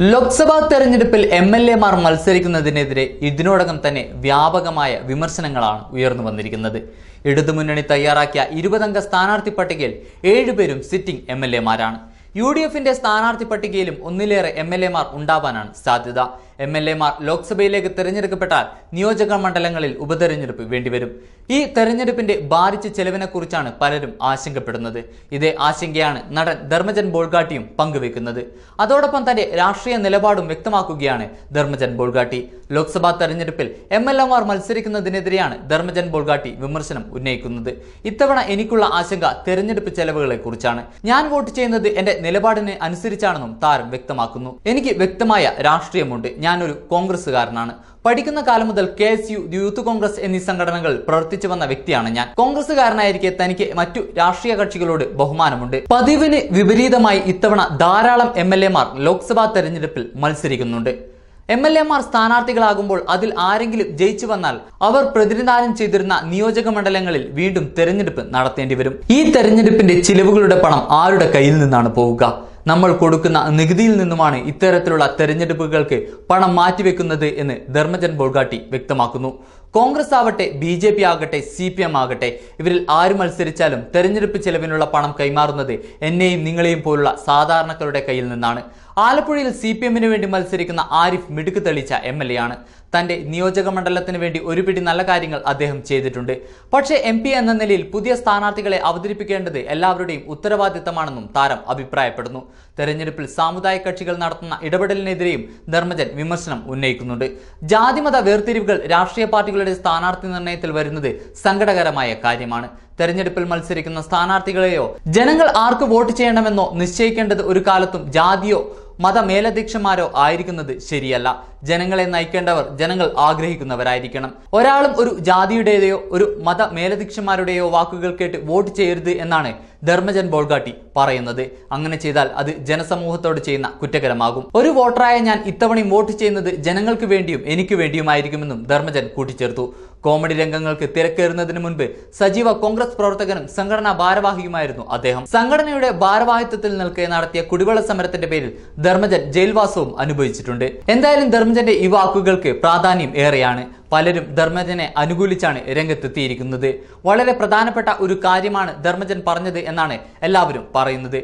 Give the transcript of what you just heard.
ലോക്സഭാ തെരഞ്ഞെടുപ്പിൽ M L എമാർ മത്സരിക്കുന്നതിനെതിരെ ഇതിനോടകം തന്നെ വ്യാപകമായ വിമർശനങ്ങളാണ് ഉയർന്നു വന്നിരിക്കുന്നത്. ഇടതുമുന്നണി തയ്യാറാക്കിയ ഇരുപതംഗ സ്ഥാനാർത്ഥി പട്ടികയിൽ ഏഴുപേരും സിറ്റിംഗ് എം എൽ എമാരാണ് യു ഡി എഫിന്റെ സ്ഥാനാർത്ഥി പട്ടികയിലും ഒന്നിലേറെ എം എൽ എമാർ ഉണ്ടാവാനാണ് സാധ്യത. എം എൽ എമാർ ലോക്സഭയിലേക്ക് തെരഞ്ഞെടുക്കപ്പെട്ടാൽ നിയോജക മണ്ഡലങ്ങളിൽ ഉപതെരഞ്ഞെടുപ്പ് വേണ്ടിവരും. ഈ തെരഞ്ഞെടുപ്പിന്റെ ഭാരിച്ച ചെലവിനെക്കുറിച്ചാണ് പലരും ആശങ്കപ്പെടുന്നത്. ഇതേ ആശങ്കയാണ് നടൻ ധർമ്മജൻ ബോൾഗാട്ടിയും പങ്കുവെക്കുന്നത് അതോടൊപ്പം തന്റെ രാഷ്ട്രീയ നിലപാടും വ്യക്തമാക്കുകയാണ് ധർമ്മജൻ ബോൾഗാട്ടി. ലോക്സഭാ തെരഞ്ഞെടുപ്പിൽ എം എൽ എമാർ മത്സരിക്കുന്നതിനെതിരെയാണ് ധർമ്മജൻ ബോൾഗാട്ടി വിമർശനം ഉന്നയിക്കുന്നത്. ഇത്തവണ എനിക്കുള്ള ആശങ്ക തെരഞ്ഞെടുപ്പ് ചെലവുകളെ കുറിച്ചാണ് ഞാൻ വോട്ട് ചെയ്യുന്നത് എന്റെ നിലപാടിന് അനുസരിച്ചാണെന്നും താരം വ്യക്തമാക്കുന്നു. എനിക്ക് വ്യക്തമായ രാഷ്ട്രീയമുണ്ട്. ഞാനൊരു കോൺഗ്രസ്സുകാരനാണ്. പഠിക്കുന്ന കാലം മുതൽ K S U youth Congress എന്നീ സംഘടനകൾ പ്രവർത്തിച്ചു വന്ന വ്യക്തിയാണ് ഞാൻ. കോൺഗ്രസ്സുകാരനായിരിക്കെ തനിക്ക് മറ്റു രാഷ്ട്രീയ കക്ഷികളോട് ബഹുമാനമുണ്ട്. പതിവിന് വിപരീതമായി ഇത്തവണ ധാരാളം എം എൽ എമാർ ലോക്സഭാ തെരഞ്ഞെടുപ്പിൽ മത്സരിക്കുന്നുണ്ട്. എം എൽ എമാർ സ്ഥാനാർത്ഥികളാകുമ്പോൾ അതിൽ ആരെങ്കിലും ജയിച്ചു വന്നാൽ അവർ പ്രതിനിധാനം ചെയ്തിരുന്ന നിയോജക മണ്ഡലങ്ങളിൽ വീണ്ടും തെരഞ്ഞെടുപ്പ് നടത്തേണ്ടി വരും. ഈ തെരഞ്ഞെടുപ്പിന്റെ ചിലവുകളുടെ പണം ആരുടെ കയ്യിൽ നിന്നാണ് പോവുക? നമ്മൾ കൊടുക്കുന്ന നികുതിയിൽ നിന്നുമാണ് ഇത്തരത്തിലുള്ള തെരഞ്ഞെടുപ്പുകൾക്ക് പണം മാറ്റിവെക്കുന്നത് എന്ന് ധർമ്മജൻ ബോൾഗാട്ടി വ്യക്തമാക്കുന്നു. കോൺഗ്രസ് ആവട്ടെ ബി ജെ പി ആകട്ടെ സി പി എം ആകട്ടെ ഇവരിൽ ആര് മത്സരിച്ചാലും തെരഞ്ഞെടുപ്പ് ചെലവിനുള്ള പണം കൈമാറുന്നത് എന്നെയും നിങ്ങളെയും പോലുള്ള സാധാരണക്കാരുടെ കയ്യിൽ നിന്നാണ്. ആലപ്പുഴയിൽ സി പി എമ്മിന് വേണ്ടി മത്സരിക്കുന്ന ആരിഫ് മിടുക്ക് തെളിച്ച എം എൽ എ ആണ്. തന്റെ നിയോജക മണ്ഡലത്തിന് വേണ്ടി ഒരു പിടി നല്ല കാര്യങ്ങൾ അദ്ദേഹം ചെയ്തിട്ടുണ്ട്. പക്ഷേ എം പി എന്ന നിലയിൽ പുതിയ സ്ഥാനാർത്ഥികളെ അവതരിപ്പിക്കേണ്ടത് എല്ലാവരുടെയും ഉത്തരവാദിത്തമാണെന്നും താരം അഭിപ്രായപ്പെടുന്നു. തെരഞ്ഞെടുപ്പിൽ സാമുദായിക കക്ഷികൾ നടത്തുന്ന ഇടപെടലിനെതിരെയും ധർമ്മജൻ വിമർശനം ഉന്നയിക്കുന്നുണ്ട്. ജാതിമത വേർതിരിവുകൾ രാഷ്ട്രീയ പാർട്ടികളുടെ സ്ഥാനാർത്ഥി നിർണയത്തിൽ വരുന്നത് സങ്കടകരമായ കാര്യമാണ്. തെരഞ്ഞെടുപ്പിൽ മത്സരിക്കുന്ന സ്ഥാനാർത്ഥികളെയോ ജനങ്ങൾ ആർക്ക് വോട്ട് ചെയ്യണമെന്നോ നിശ്ചയിക്കേണ്ടത് ഒരു കാലത്തും ജാതിയോ മത മേലധ്യക്ഷന്മാരോ ആയിരിക്കുന്നത് ശരിയല്ല. ജനങ്ങളെ നയിക്കേണ്ടവർ ജനങ്ങൾ ആഗ്രഹിക്കുന്നവരായിരിക്കണം. ഒരാളും ഒരു ജാതിയുടേതയോ ഒരു മത മേലധ്യക്ഷന്മാരുടെയോ വാക്കുകൾ കേട്ട് വോട്ട് ചെയ്യരുത് എന്നാണ് ധർമ്മജൻ ബോൾഗാട്ടി പറയുന്നത്. അങ്ങനെ ചെയ്താൽ അത് ജനസമൂഹത്തോട് ചെയ്യുന്ന കുറ്റകരമാകും. ഒരു വോട്ടറായ ഞാൻ ഇത്തവണയും വോട്ട് ചെയ്യുന്നത് ജനങ്ങൾക്ക് വേണ്ടിയും എനിക്ക് വേണ്ടിയുമായിരിക്കുമെന്നും ധർമ്മജൻ കൂട്ടിച്ചേർത്തു. കോമഡി രംഗങ്ങൾക്ക് തിരക്കേറുന്നതിന് മുൻപ് സജീവ കോൺഗ്രസ് പ്രവർത്തകനും സംഘടനാ ഭാരവാഹിയുമായിരുന്നു അദ്ദേഹം. സംഘടനയുടെ ഭാരവാഹിത്വത്തിൽ നിൽക്കെ നടത്തിയ കുടിവെള്ള സമരത്തിന്റെ പേരിൽ ധർമ്മജൻ ജയിൽവാസവും അനുഭവിച്ചിട്ടുണ്ട്. എന്തായാലും ധർമ്മജന്റെ ഈ വാക്കുകൾക്ക് പ്രാധാന്യം ഏറെയാണ്. പലരും ധർമ്മജനെ അനുകൂലിച്ചാണ് രംഗത്തെത്തിയിരിക്കുന്നത്. വളരെ പ്രധാനപ്പെട്ട ഒരു കാര്യമാണ് ധർമ്മജൻ പറഞ്ഞത് എന്നാണ് എല്ലാവരും പറയുന്നത്.